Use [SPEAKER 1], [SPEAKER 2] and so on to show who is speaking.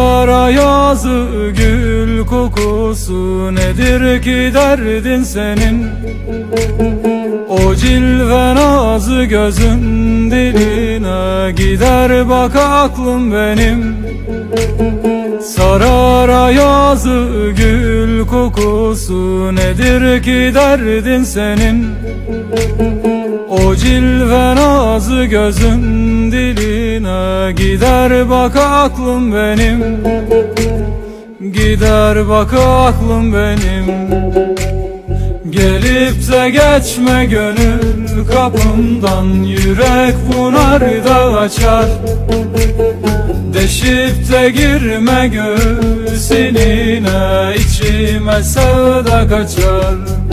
[SPEAKER 1] Sarar yazı gül kokusu Nedir ki derdin senin? O cilve nazı gözün diline Gider bak aklım benim. Sarar yazı gül kokusu Nedir ki derdin senin? O cilve nazı gözün diline Gider bak aklım benim. Gider bak aklım benim. Gelip de geçme gönül kapımdan. Yürek bunar da açar. Deşip de girme göğsününe içime sevda kaçar